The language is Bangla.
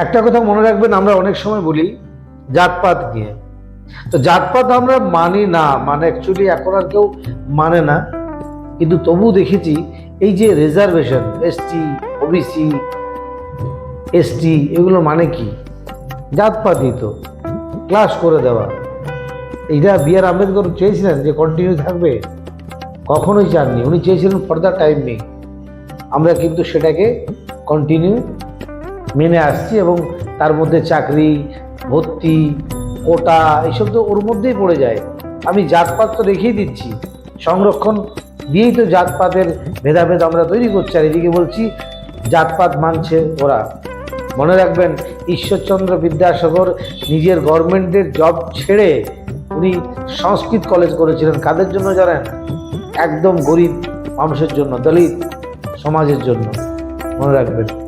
একটা কথা মনে রাখবেন, আমরা অনেক সময় বলি, জাতপাত নিয়ে। তো জাতপাত আমরা মানি না মানে অ্যাকচুয়ালি এখন আর কেউ মানে না। কিন্তু তবু দেখেছি, এই যে রিজার্ভেশন এসটি ওবিসি এসটি এগুলো মানে কি? জাতপাতই তো ক্লাস করে দেওয়া। এইটা বি আর আম্বেদকর চেয়েছিলেন যে কন্টিনিউ থাকবে? কখনোই চাননি। উনি চেয়েছিলেন ফর্দার টাইম নেই। আমরা কিন্তু সেটাকে কন্টিনিউ মেনে আসছি এবং তার মধ্যে চাকরি, ভর্তি, কোটা এসব তো ওর মধ্যেই পড়ে যায়। আমি জাতপাত তো রেখেই দিচ্ছি। সংরক্ষণ দিয়েই তো জাতপাতের ভেদাভেদ আমরা তৈরি করছি। আর এদিকে বলছি, জাতপাত মানছে ওরা। মনে রাখবেন, ঈশ্বরচন্দ্র বিদ্যাসাগর নিজের গভর্নমেন্টের জব ছেড়ে উনি সংস্কৃত কলেজ করেছিলেন। কাদের জন্য জানেন? একদম গরিব মানুষের জন্য, দলিত সমাজের জন্য। মনে রাখবেন।